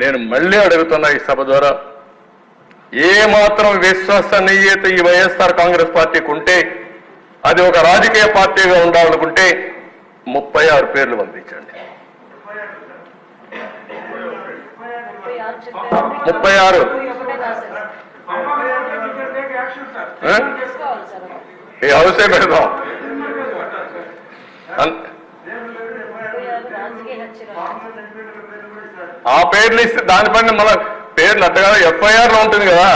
నేను మళ్ళీ అడుగుతున్నా ఈ సభ ద్వారా. ఏ మాత్రం విశ్వసనీయత ఈ వైఎస్ఆర్ కాంగ్రెస్ పార్టీకి ఉంటే అది ఒక రాజకీయ పార్టీగా ఉండాలనుకుంటే ముప్పై ఆరు పేర్లు పంపించండి. ముప్పై ఆరు. ఈ హౌసే పెడదాం. ఆ పేర్లు ఇస్తే దానిపైన మన పేర్లు అట్టగా ఎఫ్ఐఆర్లో ఉంటుంది కదా.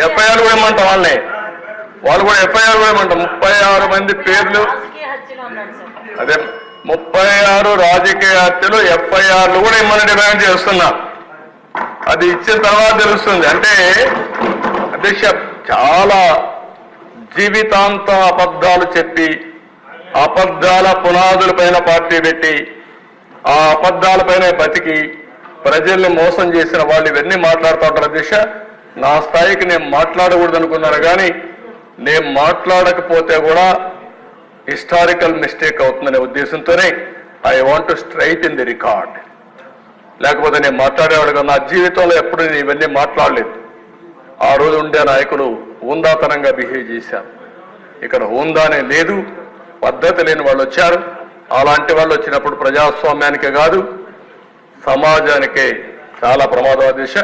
ఎఫ్ఐఆర్ కూడా ఇమ్మంటాం వాళ్ళని. వాళ్ళు కూడా ఎఫ్ఐఆర్ కూడా ఇమ్మంటాం. ముప్పై ఆరు మంది పేర్లు. అదే ముప్పై ఆరు రాజకీయ హత్యలు ఎఫ్ఐఆర్లు కూడా ఇమ్మని డిమాండ్ చేస్తున్నా. అది ఇచ్చిన తర్వాత తెలుస్తుంది. అంటే అధ్యక్ష చాలా జీవితాంత అబద్ధాలు చెప్పి అబద్ధాల పునాదుల పైన పార్టీ పెట్టి ఆ అబద్ధాలపైన బతికి ప్రజల్ని మోసం చేసిన వాళ్ళు ఇవన్నీ మాట్లాడుతూ ఉంటారు అధ్యక్ష. నా స్థాయికి నేను మాట్లాడకూడదు అనుకున్నాను కానీ నేను మాట్లాడకపోతే కూడా హిస్టారికల్ మిస్టేక్ అవుతుందనే ఉద్దేశంతోనే I want to straight in the record. లేకపోతే నేను మాట్లాడేవాడు కదా. నా జీవితంలో ఎప్పుడు నేను ఇవన్నీ మాట్లాడలేదు. ఆ రోజు ఉండే నాయకులు హుందాతనంగా బిహేవ్ చేశారు. ఇక్కడ హుందానే లేదు పద్ధతి లేని వాళ్ళు వచ్చారు. అలాంటి వాళ్ళు వచ్చినప్పుడు ప్రజాస్వామ్యానికే కాదు సమాజానికే చాలా ప్రమాదం దిశ.